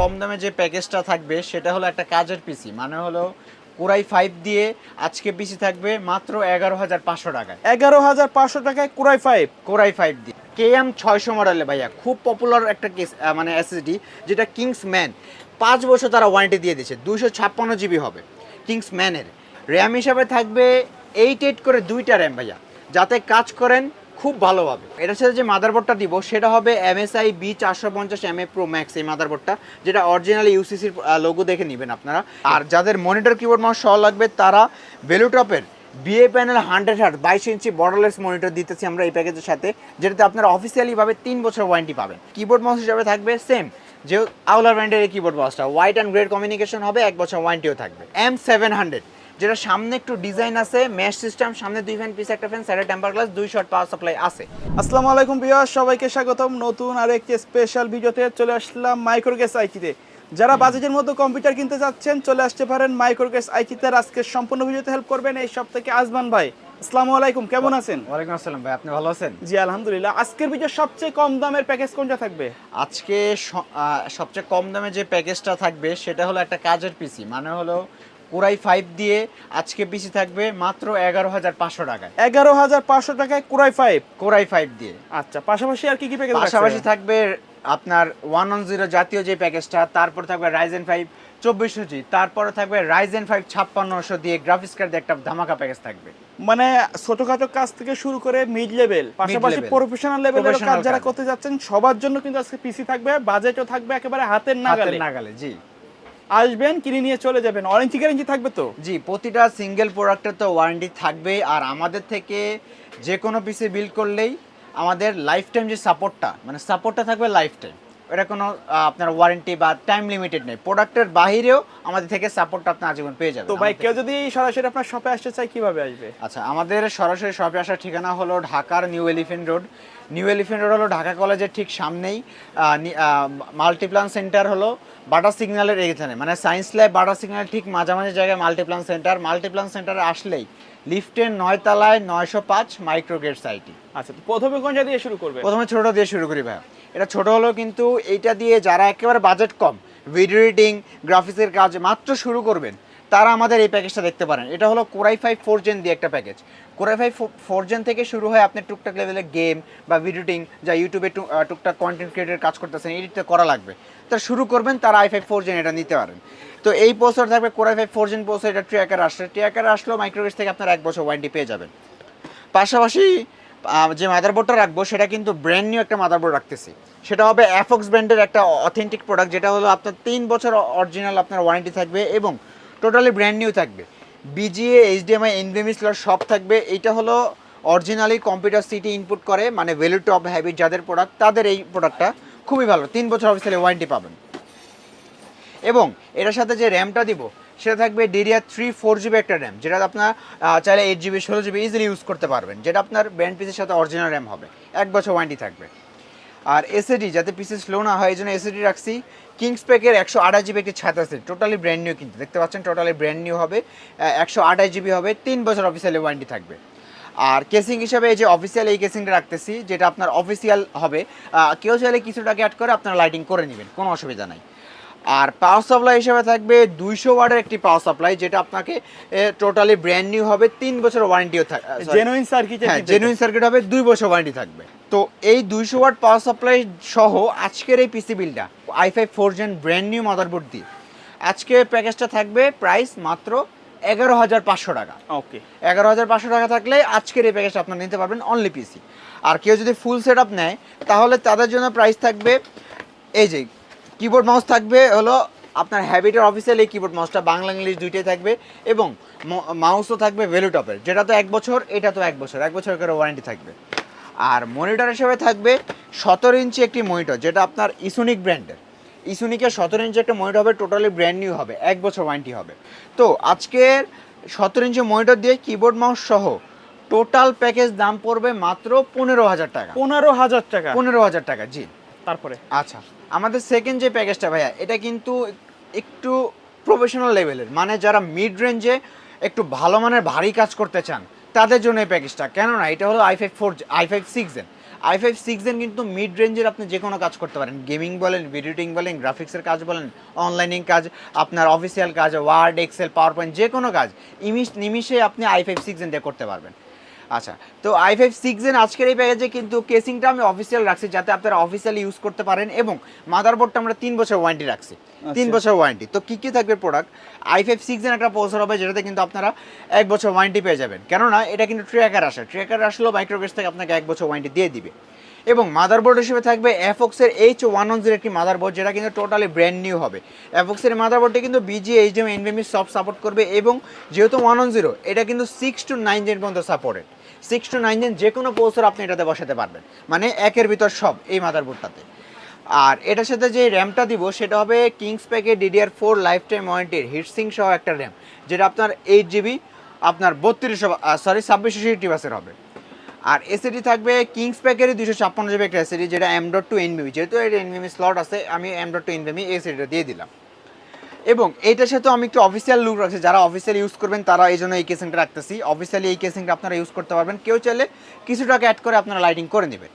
কম দামে যে প্যাকেজটা থাকবে সেটা হলো একটা কাজের পিসি। মানে হলো কোরাই ফাইভ দিয়ে আজকে পিসি থাকবে মাত্র এগারো হাজার পাঁচশো টাকায়। এগারো হাজার পাঁচশো টাকায় কুরাই ফাইভ কোরাই ফাইভ দিয়ে। কে এম ছয়শো মডেলে ভাইয়া খুব পপুলার একটা কেস মানে এসএসডি যেটা কিংস ম্যান পাঁচ বছর তারা ওয়ারেন্টি দিয়ে দিচ্ছে দুশো ছাপ্পান্ন জিবি হবে কিংস ম্যানের র্যাম হিসাবে থাকবে এইট এইট করে দুইটা র্যাম ভাইয়া। যাতে কাজ করেন খুব ভালোভাবে। এটার সাথে যে মাদারবোর্ডটা দিব, সেটা হবে এমএসআই বি চারশো পঞ্চাশ এম এ প্রো ম্যাক্স এই মাদারবোর্ডটা যেটা অরিজিনাল ইউসিসির লোগো দেখে নেবেন আপনারা। আর যাদের মনিটর কিবোর্ড মাউস সহ লাগবে, তারা ভেলুটপের বিএ প্যানেল হান্ড্রেড হার্ট বাইশ ইঞ্চি বর্ডারলেস মনিটর দিতেছি আমরা এই প্যাকেজের সাথে, যেটাতে আপনারা অফিসিয়ালি ভাবে তিন বছর ওয়ারেন্টি পাবেন। কিবোর্ড মাউস হিসাবে থাকবে সেম যে আউলার ব্র্যান্ডের এই কিবোর্ড মাউসটা হোয়াইট অ্যান্ড গ্রেড কমিউনিকেশন হবে, এক বছর ওয়ারেন্টিও থাকবে। এম সেভেন হান্ড্রেড যেটা সামনে একটু ডিজাইন আছে ম্যাশ সিস্টেম সামনে দুই ফ্যান পিস একটা ফ্যান সাইডে টেম্পার গ্লাস দুই শর্ট পাওয়ার সাপ্লাই আছে। আসসালামু আলাইকুম ভিউয়ার সবাইকে স্বাগতম। নতুন আর একটি স্পেশাল ভিডিওতে চলে আসলাম মাইক্রোগেস আইকিতে যারা বাজেটের মধ্যে কম্পিউটার কিনতে যাচ্ছেন চলে আসতে পারেন মাইক্রোগেস আইকিতে আজকে সম্পূর্ণ ভিডিওতে হেল্প করবেন এই সব থেকে আজমান ভাই। আসসালামু আলাইকুম কেমন আছেন? ওয়ালাইকুম আসসালাম ভাই আপনি ভালো আছেন? জি আলহামদুলিল্লাহ। আজকের ভিডিও সবচেয়ে কম দামের প্যাকেজ কোনটা থাকবে? আজকে সবচেয়ে কম দামে যে প্যাকেজটা থাকবে সেটা হলো একটা কাজের পিসি মানে হলো কোরাই ফাইভ দিয়ে আজকে পিসি থাকবে মাত্র এগারো হাজার পাঁচশো টাকায়। এগারো হাজার পাঁচশো টাকায় কুরাই ফাইভ কোরাই ফাইভ দিয়ে। আচ্ছা পাশাপাশি আর কি কি প্যাকেজ পাশাপাশি থাকবে আপনার ওয়ান অন জিরো জাতীয় যে প্যাকেজটা তারপর থাকবে রাইজেন ফাইভ চব্বিশশো জি তারপরে থাকবে রাইজেন ফাইভ ছাপ্পান্নশো দিয়ে গ্রাফিক্স কার্ড একটা ধামাকা প্যাকেজ থাকবে। মানে ছোটখাটো কাজ থেকে শুরু করে মিড লেভেল পাশাপাশি প্রফেশনাল লেভেলের কাজ যারা করতে যাচ্ছেন সবার জন্য কিন্তু আজকে পিসি থাকবে বাজেটও থাকবে একেবারে হাতের হাতের নাগালে। নাগালে জি। আসবেন, কিনে নিয়ে চলে যাবেন। ওয়ারেন্টি গ্যারেন্টি থাকবে তো? জি, প্রতিটা সিঙ্গেল প্রোডাক্টের তো ওয়ারেন্টি থাকবে আর আমাদের থেকে যে কোনো পিসে বিল করলেই আমাদের লাইফ টাইম যে সাপোর্টটা মানে সাপোর্টটা থাকবে লাইফ টাইম এটা কোনো আপনার ওয়ারেন্টি বা টাইম লিমিটেড নেই। প্রোডাক্টের বাহিরেও আমাদের থেকে সাপোর্টটা আপনি আজীবন পেয়ে যাবেন। তো ভাই কেউ যদি সরাসরি আপনার শপে আসতে চায় কীভাবে আসবে? আচ্ছা আমাদের সরাসরি শপে আসার ঠিকানা হলো ঢাকার New Elephant Road New Elephant Road হলো ঢাকা কলেজের ঠিক সামনেই। মাল্টিপ্লান সেন্টার হলো বাটা সিগন্যালের এখানে। মানে সায়েন্স ল্যাব বাটা সিগন্যাল ঠিক মাঝামাঝি জায়গায় মাল্টিপ্লান সেন্টার মাল্টিপ্লান সেন্টারে আসলেই লিফটের নয় তলায় নয়শো পাঁচ মাইক্রোগেট সাইটি আচ্ছা প্রথমে কোনটা দিয়ে শুরু করবে? প্রথমে ছোট দিয়ে শুরু করি ভাই এটা ছোট হলেও কিন্তু এইটা দিয়ে যারা একেবারে বাজেট কম ভিডিও এডিটিং গ্রাফিক্সের কাজ মাত্র শুরু করবেন, তারা আমাদের এই প্যাকেজটা দেখতে পারেন। এটা হলো কোরাই ফাইভ ফোর জেন দিয়ে একটা package core i five four gen থেকে শুরু হয় আপনি টুকটাক লেভেলে গেম বা ভিডিও এডিটিং যা ইউটিউবে টুকটাক কন্টেন্ট ক্রিয়েটার কাজ করতেছেন এডিটটা করা লাগবে। তারা শুরু করবেন, তারা আই ফাইভ ফোর জেন এটা নিতে পারেন। তো এই পোস্টার থাকবে core i five four gen poster এটা ট্রিয়াকার আসলে ট্রিয়াকার আসলেও মাইক্রোগেস থেকে আপনার এক বছর ওয়ারেন্টি পেয়ে যাবেন। পাশাপাশি যে মাদারবোর্ডটা রাখব, সেটা কিন্তু ব্র্যান্ড নিউ একটা মাদারবোর্ড রাখতেছি। সেটা হবে অ্যাফক্স ব্র্যান্ডের একটা অথেন্টিক প্রোডাক্ট যেটা হলো আপনার তিন বছর অরিজিনাল আপনার ওয়ারেন্টি থাকবে এবং টোটালি ব্র্যান্ড নিউ থাকবে। বিজিএ এইচডিএমআই এনভিএমই স্লট সব থাকবে। এইটা হলো অরিজিনালি কম্পিউটার সিটি ইনপুট করে মানে ভ্যালু টপ হ্যাবিট যাদের প্রোডাক্ট তাদের এই প্রোডাক্টটা খুবই ভালো। তিন বছর অফিসিয়ালি ওয়ারেন্টি পাবেন। এবং এটার সাথে যে র্যামটা দিব সেটা থাকবে ডেরিয়া থ্রি ফোর জিবি একটা র্যাম যেটা আপনার চাইলে এইট জিবি ষোলো জিবি ইজিলি ইউজ করতে পারবেন, যেটা আপনার ব্যান্ড পিসের সাথে অরিজিনাল র্যাম হবে। এক বছর ওয়ারেন্টি থাকবে। আর এসএডি যাতে পিসে স্লো না হয়, এই জন্য এসএডি রাখছি। কিংস প্যাকের একশো আঠাশ জিবি একটি ছাতা আছে টোটালি ব্র্যান্ড নিউ কিন্তু, দেখতে পাচ্ছেন টোটালি ব্র্যান্ড নিউ হবে একশো আঠাশ জিবি হবে, তিন বছর অফিসিয়ালি ওয়ারেন্টি থাকবে। আর কেসিং হিসাবে এই যে অফিসিয়াল এই কেসিংটা রাখতেছি, যেটা আপনার অফিসিয়াল হবে কেউ চাইলে কিছু টাকা অ্যাড করে আপনার লাইটিং করে নেবেন, কোনো অসুবিধা নাই। আর পাওয়ার সাপ্লাই হিসেবে থাকবে দুইশো ওয়াটের একটি পাওয়ার সাপ্লাই যেটা আপনাকে টোটালি ব্র্যান্ড নিউ হবে তিন বছর ওয়ারেন্টিও থাকবে জেনুইন সার্কিট হ্যাঁ জেনুইন সার্কিট হবে দুই বছর ওয়ারেন্টি থাকবে। তো এই দুইশো ওয়াট পাওয়ার সাপ্লাই সহ আজকের এই পিসি বিলটা i five four gen brand new motherboard দিয়ে আজকে প্যাকেজটা থাকবে প্রাইস মাত্র এগারো হাজার পাঁচশো টাকা। ওকে এগারো হাজার পাঁচশো টাকা থাকলে আজকের এই প্যাকেজটা আপনারা নিতে পারবেন অনলি পিসি আর কেউ যদি ফুল সেট আপ নেয় তাহলে তাদের জন্য প্রাইস থাকবে এই যে কিবোর্ড মাউস থাকবে হলো আপনার হ্যাবিটের অফিসিয়াল এই কিবোর্ড মাউসটা বাংলা ইংলিশ দুইটাই থাকবে এবং মাউসও থাকবে ভ্যালুটপের যেটা তো এক বছর এটা তো এক বছর। এক বছর করে ওয়ারেন্টি থাকবে। আর মনিটর হিসেবে থাকবে সতেরো ইঞ্চি একটি মনিটর যেটা আপনার ইসুনিক ব্র্যান্ডের ইসুনিকের সতেরো ইঞ্চি একটা মনিটর হবে টোটালি ব্র্যান্ড নিউ হবে এক বছর ওয়ারেন্টি হবে। তো আজকের সতেরো ইঞ্চি মনিটর দিয়ে কিবোর্ড মাউস সহ টোটাল প্যাকেজ দাম পড়বে মাত্র পনেরো হাজার টাকা। পনেরো হাজার টাকা। পনেরো হাজার টাকা জি। তারপরে। আচ্ছা আমাদের সেকেন্ড যে প্যাকেজটা ভাইয়া, এটা কিন্তু একটু প্রফেশনাল লেভেলের মানে যারা মিড রেঞ্জে একটু ভালো মানের ভারী কাজ করতে চান, তাদের জন্য এই প্যাকেজটা কেননা এটা হলো i five four i five six gen i five six gen কিন্তু মিড রেঞ্জের আপনি যে কোনো কাজ করতে পারেন। গেমিং বলেন ভিডিওটিং বলেন গ্রাফিক্সের কাজ বলেন অনলাইনিং কাজ, আপনার অফিসিয়াল কাজ ওয়ার্ড এক্সেল পাওয়ার পয়েন্ট যে কোনো কাজ, ইমিশ নিমিশে আপনি আই ফাইভ সিক্স জেন দিয়ে করতে পারবেন। আচ্ছা তো আই ফাইভ সিক্স এন আজকের এই প্যাকেজে কিন্তু কেসিংটা আমি অফিসিয়াল রাখছি যাতে আপনারা অফিসিয়ালি ইউজ করতে পারেন এবং মাদারবোর্ডটা আমরা তিন বছর ওয়ারেন্টি রাখছি। তিন আচ্ছা। বছর ওয়ারেন্টি তো কী কী থাকবে product i five six N একটা পৌঁছার হবে যেটাতে কিন্তু আপনারা এক বছর ওয়ারেন্টি পেয়ে যাবেন। কেননা এটা কিন্তু ট্রেকার আসে। ট্র্যাকার আসলেও মাইক্রোগেস থেকে আপনাকে এক বছর ওয়ারেন্টি দিয়ে দিবে। এবং মাদারবোর্ড হিসেবে থাকবে এফক্সের এইচ ওয়ান ওয়ান জিরো একটি মাদারবোর্ড যেটা কিন্তু টোটালি ব্র্যান্ড নিউ হবে। এফক্সের মাদারবোর্ডটি কিন্তু বিজি এইচডিএম এনভিএমই সব সাপোর্ট করবে এবং যেহেতু ওয়ান ওয়ান জিরো এটা কিন্তু সিক্স টু নাইন জেন পর্যন্ত supported six two nine gen যে কোনো পৌঁছর আপনি এটাতে বসাতে পারবেন। মানে একের ভিতর সব এই মাদারবোর্ডটাতে আর এটার সাথে যে র্যামটা দিব, সেটা হবে কিংস প্যাকে ডিডিআর ফোর লাইফ টাইম ওয়ারেন্টির হিটসিং সহ একটা র্যাম যেটা আপনার এইট জিবি আপনার বত্রিশশো সরি ছাব্বিশশো সিটি বাসের হবে। আর এসিডি থাকবে কিংস প্যাকেরই দুশো ছাপ্পান্ন জিবি একটা এসিডি যেটা এম ডট টু এনবিমি যেহেতু এটা এনবিমি স্লট আছে, আমি এম ডট টু এনবিমি এসিডিটা দিয়ে দিলাম। এবং এইটার সাথে আমি একটু অফিসিয়াল লুক রাখছি, যারা অফিসিয়াল ইউজ করবেন, তারা এই জন্য এই কেসিংটা রাখতেছি। অফিসিয়ালি এই কেসিংটা আপনারা ইউজ করতে পারবেন, কেউ চাইলে কিছু টাকা অ্যাড করে আপনারা লাইটিং করে নেবেন।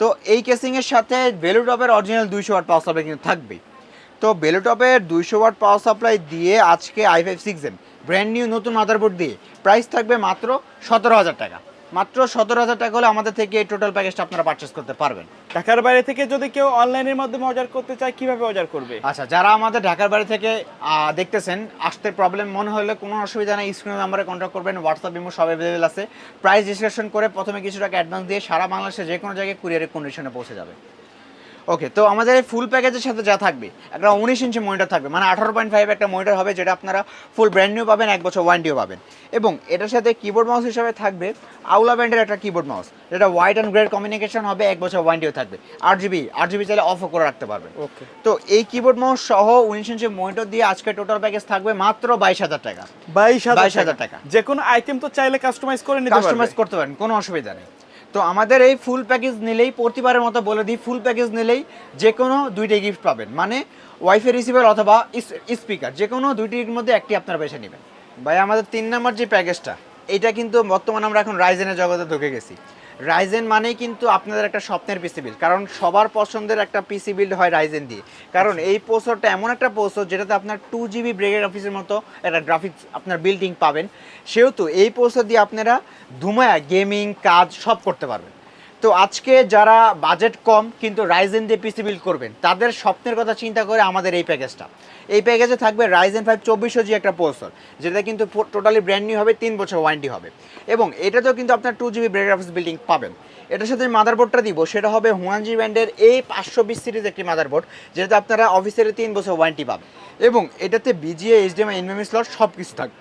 তো এই কেসিংয়ের সাথে বেলুটপের অরিজিনাল দুইশো ওয়াট পাওয়ার সাপ্লাই কিন্তু থাকবেই। তো বেলুটপের দুইশো ওয়াট পাওয়ার সাপ্লাই দিয়ে আজকে i five six M brand new নতুন মাদারবোর্ড দিয়ে প্রাইস থাকবে মাত্র সতেরো হাজার টাকা। মাত্র সতেরো হাজার টাকা হলে আমাদের থেকে এই টোটাল প্যাকেজটা আপনারা পারচেস করতে পারবেন। ঢাকার বাইরে থেকে যদি কেউ অনলাইনের মাধ্যমে অর্ডার করতে চায় কীভাবে অর্ডার করবে? আচ্ছা যারা আমাদের ঢাকার বাড়ি থেকে দেখতেছেন আসতে প্রবলেম মনে হলে কোনো অসুবিধা নেই স্ক্রিন নাম্বারে কন্ট্যাক্ট করবেন হোয়াটসঅ্যাপ ইমো সব অ্যাভেলেবেল আছে। প্রাইস ডিসকাশন করে প্রথমে কিছু টাকা অ্যাডভান্স দিয়ে সারা বাংলাদেশে যে কোনো জায়গায় কুরিয়ারের কন্ডিশনে পৌঁছে যাবে। ওকে তো আমাদের এই ফুল প্যাকেজের সাথে যা থাকবে একটা উনিশ ইঞ্চি মনিটর থাকবে মানে আঠারো পয়েন্ট ফাইভ একটা মনিটর হবে যেটা আপনারা ফুল ব্র্যান্ড নিউ পাবেন এক বছর ওয়ারেন্টিও পাবেন। এবং এটার সাথে কিবোর্ড মাউস হিসাবে থাকবে আউলা ব্র্যান্ডের একটা কিবোর্ড মাউস যেটা হোয়াইট অ্যান্ড গ্রেড কমিউনিকেশন হবে এক বছর ওয়ারেন্টিও থাকবে। আট জিবি আট জিবি চাইলে অফও করে রাখতে পারবেন। ওকে তো এই কিবোর্ড মাউস সহ উনিশ ইঞ্চি মনিটর দিয়ে আজকে টোটাল প্যাকেজ থাকবে মাত্র বাইশ হাজার টাকা। বাইশ হাজার টাকা। যে কোনো আইটেম তো চাইলে কাস্টমাইজ করে নিতে কাস্টমাইজ করতে পারেন কোনো অসুবিধা নেই। তো আমাদের এই ফুল প্যাকেজ নিলেই প্রতিবারের মতো বলে দিই ফুল প্যাকেজ নিলেই যে কোনো দুইটাই গিফট পাবেন। মানে ওয়াইফাই রিসিভার অথবা স্পিকার যে কোনো দুইটির মধ্যে একটি আপনারা বেছে নেবেন। ভাই, আমাদের তিন নম্বর যে প্যাকেজটা এটা কিন্তু বর্তমানে আমরা এখন রাইজেনের জগতে ঢুকে গেছি। রাইজেন মানেই কিন্তু আপনাদের একটা স্বপ্নের পিসি বিল্ড কারণ সবার পছন্দের একটা পিসি বিল্ড হয় রাইজেন দিয়ে। কারণ এই পোসরটা এমন একটা পোসর যেটাতে আপনার টু জিবি ব্রেকের অফিসের মতো একটা গ্রাফিক্স আপনার বিল্ডিং পাবেন। সেহেতু এই পোসর দিয়ে আপনারা ধুমায়া গেমিং কাজ সব করতে পারবেন। তো আজকে যারা বাজেট কম, কিন্তু রাইজেন দিয়ে পিসি বিল্ড করবেন, তাদের স্বপ্নের কথা চিন্তা করে আমাদের এই প্যাকেজটা এই প্যাকেজে থাকবে রাইজেন ফাইভ চব্বিশশো জি একটা প্রসেসর যেটা কিন্তু টোটালি ব্র্যান্ড নিউ হবে, তিন বছর ওয়ারেন্টি হবে। এবং এটাতেও কিন্তু আপনার টু জিবি অফিস বিল্ডিং পাবেন। এটার সাথে মাদারবোর্ডটা দিব, সেটা হবে হুয়ানজি ব্র্যান্ডের এই পাঁচশো বিশ সিরিজ একটি মাদারবোর্ড যেটাতে আপনারা অফিসের তিন বছর ওয়ারেন্টি পাবেন। এবং এটাতে বিজিএ এইচডিএমআই এনএমএ স্লট সব কিছু থাকবে।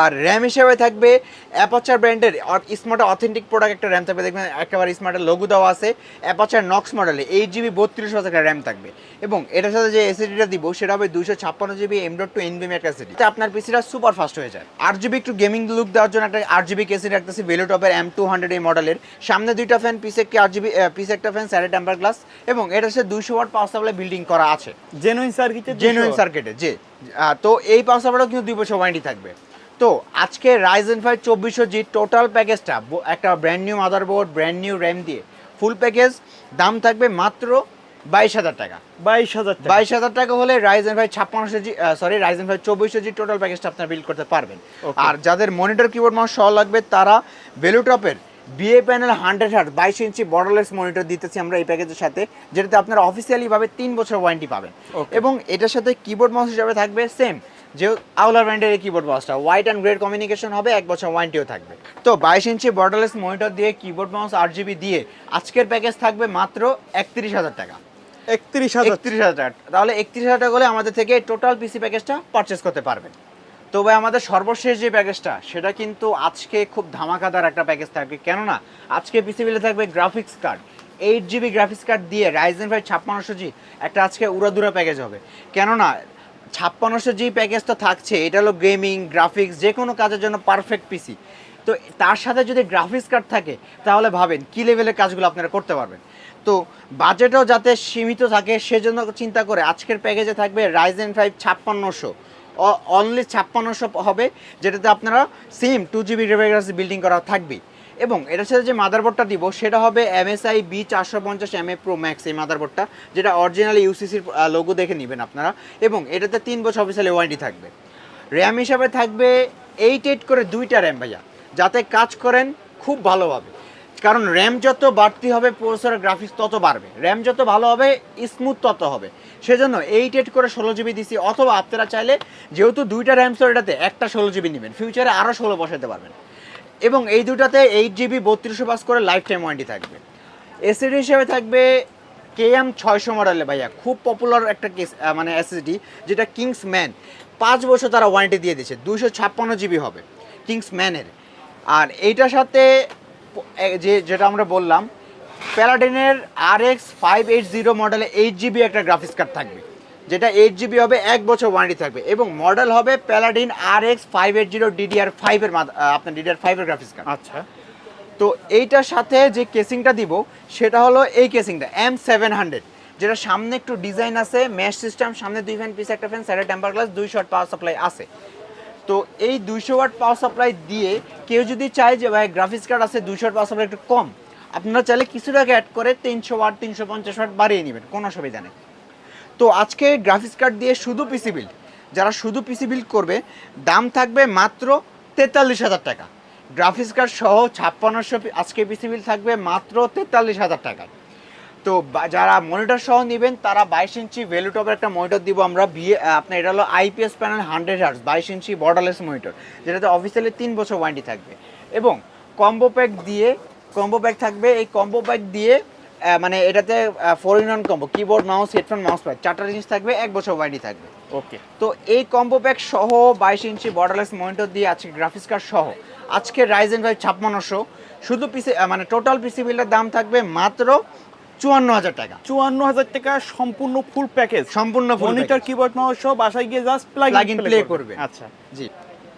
আর র্যাম হিসেবে থাকবে অ্যাপাচার ব্র্যান্ডের স্মার্ট অথেন্টিক প্রোডাক্ট একটা র্যাম থাকবে। দেখবেন একেবারে স্মার্টের লোগো দেওয়া আছে। অ্যাপাচার নক্স মডেলে এইট জিবি বত্রিশ হাজার একটা র্যাম থাকবে। এবং এটার সাথে যে এসিডিটা দিব সেটা হবে দুশো ছাপ্পান্ন জিবি এম ডট টু এনবিএম একটা এসিডি আপনার পিসিটা সুপার ফাস্ট হয়ে যায়। আট জিবি একটু গেমিং লুক দেওয়ার জন্য একটা আট জিবি কেসি রাখতেছি ভেলোটপের এম টু হান্ড্রেড এই মডেলের সামনে দুইটা ফ্যান পিসে একটি আট জিবি পিসে একটা ফ্যান স্যারে টেম্পার গ্লাস এবং এটার সাথে দুইশো ওয়াট পাওয়ার সাপ্লাই বিল্ডিং করা আছে। জেনুইন সার্কিটে জেনুইন সার্কিটে যে তো এই পাওয়ার সাপ্লাইটাও কিন্তু দুই বছর ওয়ারেন্টি থাকবে। তো আজকে রাইজেন ফাইভ চব্বিশশো জি টোটাল প্যাকেজটা একটা brand new motherboard brand new RAM দিয়ে। ফুল প্যাকেজ দাম থাকবে মাত্র বাইশ হাজার টাকা। বাইশ হাজার বাইশ হাজার টাকা হলে রাইজেন ফাইভ ছাপ্পান্নশো জি সরি রাইজেন ফাইভ চব্বিশশো জি টোটাল প্যাকেজটা আপনারা বিল্ড করতে পারবেন। আর যাদের মনিটর কিবোর্ড মাউস সহ লাগবে তারা ভেলুটপের বিএ প্যানেল হান্ড্রেড হার্ট বাইশ ইঞ্চি বর্ডারলেস মনিটর দিতেছি আমরা এই প্যাকেজের সাথে যেটাতে আপনারা অফিসিয়ালি ভাবে তিন বছর ওয়ারেন্টি পাবেন। এবং এটার সাথে কিবোর্ড মাউস হিসাবে থাকবে সেম যে আউলার ব্র্যান্ডের এই কিবোর্ড মাউসটা হোয়াইট অ্যান্ড গ্রেড কমিউনিকেশন হবে এক বছর ওয়ারেন্টিও থাকবে। তো বাইশ ইঞ্চি বর্ডারলেস মনিটর দিয়ে কিবোর্ড মাউস আট জিবি দিয়ে আজকের প্যাকেজ থাকবে মাত্র একত্রিশ হাজার টাকা। একত্রিশ হাজার। একত্রিশ হাজার টাকা। তাহলে একত্রিশ হাজার টাকা হলে আমাদের থেকে টোটাল পিসি প্যাকেজটা পারচেস করতে পারবেন। তো ভাই আমাদের সর্বশেষ যে প্যাকেজটা সেটা কিন্তু আজকে খুব ধামাকাদার একটা প্যাকেজ থাকবে। কেননা আজকে পিসি বিলে থাকবে graphics card eight GB graphics card দিয়ে রাইজেন ফাইভ ছাপ্পান্নশো জি একটা আজকে উড়াদুরা প্যাকেজ হবে। কেননা ছাপ্পান্নশো প্যাকেজ তো থাকছে, এটা হলো গেমিং গ্রাফিক্স যে কোনো কাজের জন্য পারফেক্ট পিসি তো তার সাথে যদি গ্রাফিক্স কার্ড থাকে, তাহলে ভাবেন কি লেভেলের কাজগুলো আপনারা করতে পারবেন। তো বাজেটও যাতে সীমিত থাকে, সেজন্য চিন্তা করে আজকের প্যাকেজে থাকবে রাইজেন ফাইভ ছাপ্পান্নশো। অনলি ছাপ্পান্নশো হবে, যেটাতে আপনারা সেম টু জিবি রেভেগার্স বিল্ডিং করা থাকবে এবং এটার সাথে যে মাদারবোর্ডটা দিব, সেটা হবে এমএসআই বি চারশো পঞ্চাশ এম এ প্রো ম্যাক্স এই মাদারবোর্ডটা যেটা অরিজিনাল ইউসিসির লোগো দেখে নেবেন আপনারা। এবং এটাতে তিন বছর অফিসিয়ালি ওয়ারেন্টি থাকবে। র্যাম হিসাবে থাকবে এইট এইট করে দুইটা র্যাম ভাইয়া, যাতে কাজ করেন খুব ভালোভাবে। কারণ র্যাম যত বাড়তি হবে প্রসেসর গ্রাফিক্স তত বাড়বে। র্যাম যত ভালো হবে স্মুথ তত হবে। সেজন্য এইট এইট করে ষোলো জিবি দিছি, অথবা আপনারা চাইলে যেহেতু দুইটা র্যাম ছিল এটাতে, একটা ষোলো জিবি নেবেন। ফিউচারে আরও ষোলো বসাতে পারবেন। এবং এই দুটাতে এইট জিবি বত্রিশশো পাস করে লাইফ টাইম ওয়ারেন্টি থাকবে এসএসডি হিসেবে থাকবে কেএম ছয়শো মডেলে ভাইয়া। খুব পপুলার একটা কেস মানে এসএসডি যেটা কিংস ম্যান পাঁচ বছর তারা ওয়ারেন্টি দিয়ে দিচ্ছে দুশো ছাপ্পান্ন জিবি হবে কিংস ম্যানের আর এইটার সাথে যে, যেটা আমরা বললাম প্যালাডিনের R X five eight zero মডেলে এইট জিবি একটা গ্রাফিক্স কার্ড থাকবে। যেটা এইট জিবি হবে এক বছর ওয়ারেন্টি থাকবে। এবং মডেল হবে Paladin R X five eight zero DDR ফাইভের আপনার ডিডিআর ফাইভের গ্রাফিক্স কার্ড আচ্ছা। তো এইটার সাথে যে কেসিংটা দিব সেটা হলো এই কেসিংটা এম সেভেন হান্ড্রেড যেটা সামনে একটু ডিজাইন আছে ম্যাশ সিস্টেম সামনে দুই ফ্যান পিস একটা ফ্যান সাইডে টেম্পার গ্লাস দুই শট পাওয়ার সাপ্লাই আছে। তো এই দুইশো ওয়াট পাওয়ার সাপ্লাই দিয়ে কেউ যদি চায় যে ভাই গ্রাফিক্স কার্ড আছে দুইশো ওয়াট পাওয়ার সাপ্লাই একটু কম আপনারা চাইলে কিছু টাকা অ্যাড করে তিনশো ওয়াট তিনশো পঞ্চাশ ওয়াট বাড়িয়ে নেবেন কোনো অসুবিধা নেই। তো আজকে গ্রাফিক্স কার্ড দিয়ে শুধু পিসি বিল্ড যারা শুধু পিসি বিল্ড করবে, দাম থাকবে মাত্র তেতাল্লিশ হাজার টাকা। গ্রাফিক্স কার্ড সহ ছাপ্পান্নশো আজকে পিসি বিল থাকবে মাত্র তেতাল্লিশ হাজার টাকা। তো যারা মনিটর সহ নেবেন, তারা বাইশ ইঞ্চি ভ্যালুটপের একটা মনিটর দিব আমরা। বিয়ে আপনার এটা হলো আইপিএস প্যানেল হান্ড্রেড হার্স বাইশ ইঞ্চি বর্ডারলেস মনিটর যেটাতে অফিসিয়ালি তিন বছর ওয়ারেন্টি থাকবে। এবং কম্বো প্যাক দিয়ে কম্বো প্যাক থাকবে, এই কম্বো প্যাক দিয়ে মানে এটাতে four in one combo keyboard mouse headphone mouse pad চারটা জিনিস থাকবে এক বছর ওয়ারেন্টি থাকবে। ওকে তো এই কম্বো প্যাক সহ বাইশ ইঞ্চি বর্ডারলেস মনিটর দিয়ে আজকে গ্রাফিক্স কার্ড সহ আজকে রাইজেন ফাইভ ছাপ্পান্নশো শুধু পিসি মানে টোটাল পিসি বিলের দাম থাকবে মাত্র চুয়ান্ন হাজার টাকা। চুয়ান্ন হাজার টাকা সম্পূর্ণ ফুল প্যাকেজ সম্পূর্ণ মনিটর কিবোর্ড মাউস সহ বাসায় গিয়ে জাস্ট প্লাগ in play করবে। আচ্ছা। জি।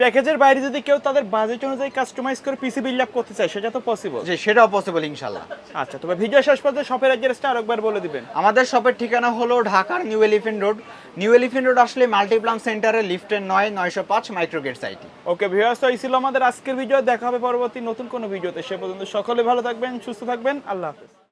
প্যাকেজের বাইরে যদি কেউ তাদের বাজেট অনুযায়ী কাস্টমাইজ করে পিসি বিল্ড আপ করতে চায় সেটা তো পসিবল যে সেটাও পসিবল ইনশাল্লাহ আচ্ছা তবে ভিডিও শেষ পর্যন্ত শপের অ্যাড্রেসটা আরেকবার বলে দিবেন। আমাদের শপের ঠিকানা হলো ঢাকার New Elephant Road New Elephant Road আসলে মাল্টিপ্লাম সেন্টারে লিফটের নয় নয়শো পাঁচ মাইক্রোগেট সাইটি ওকে ভিউয়ার্স তো এই ছিল আমাদের আজকের ভিডিও দেখা হবে পরবর্তী নতুন কোনো ভিডিওতে সে পর্যন্ত সকলে ভালো থাকবেন সুস্থ থাকবেন। আল্লাহ হাফেজ।